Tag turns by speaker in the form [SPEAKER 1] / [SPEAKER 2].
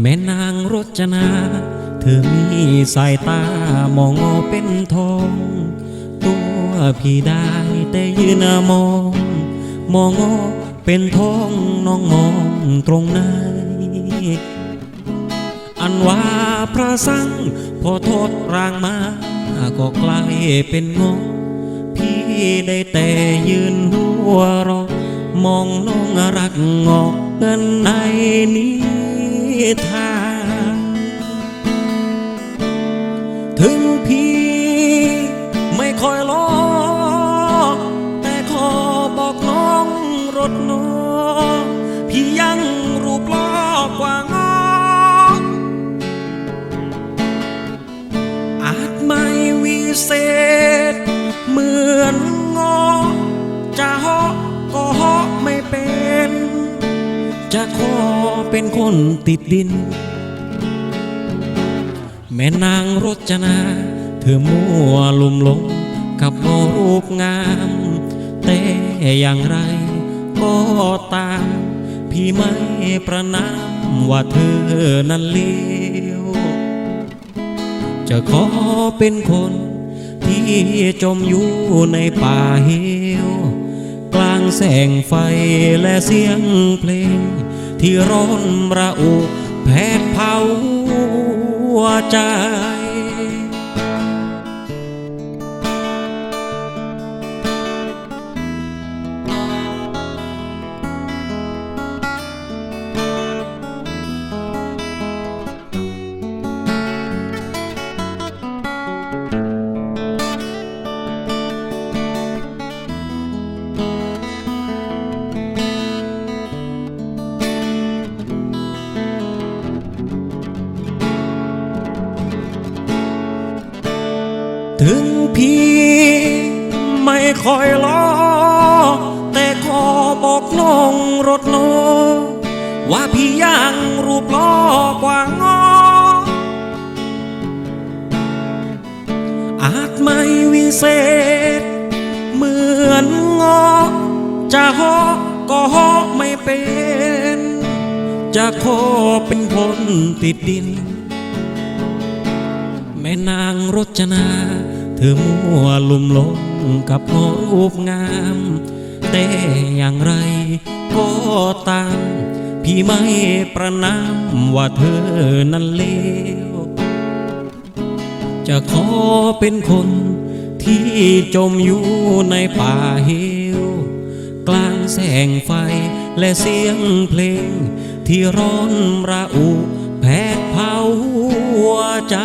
[SPEAKER 1] แม่นางรจนา เธอมีสายตามองเป็นทอง ตัวพี่ได้แต่ยืนมอง มองเป็นทองน้องมองตรงไหนอันว่าพระสังพอโทษร่างมา ก็กลายเป็นงงพี่ได้แต่ยืนหัวรอมองน้องรักงอกเงินในนิ ทานถึงพี่ไม่ค่อยล้อแต่ขอบอกน้องรถน้องพี่ยังรูปล้อกว่างออาจไม่วิเศษเหมือน จะขอเป็นคนติดดิน แม่นางรจนา เธอมัวลุมหลงกับโมรูปงาม แต่อย่างไรก็ตาม พี่ไม่ประนามว่าเธอนั้นเลวจะขอเป็นคนที่จมอยู่ในป่าเหว แสงไฟและเสียงเพลง ที่ร้อนระอุแผดเผาหัวใจ ถึงพี่ไม่ค่อยล้อ แต่ขอบอกน้องรถโน ว่าพี่ยังรูปล้อกว่างอ อาจไม่วิเศษ เหมือนงอ จะหาะก็หาะไม่เป็น จะขอเป็นคนติดดิน แม่นางรจนา ธอมัวลุ่มหลงกับพอรูปงาม แต่อย่างไรก็ตาม พี่ไม่ประนามว่าเธอนั้นเลว จะขอเป็นคนที่จมอยู่ในป่าเหว กลางแสงไฟและเสียงเพลง ที่ร้อนระอุแผดเผาหัวใจ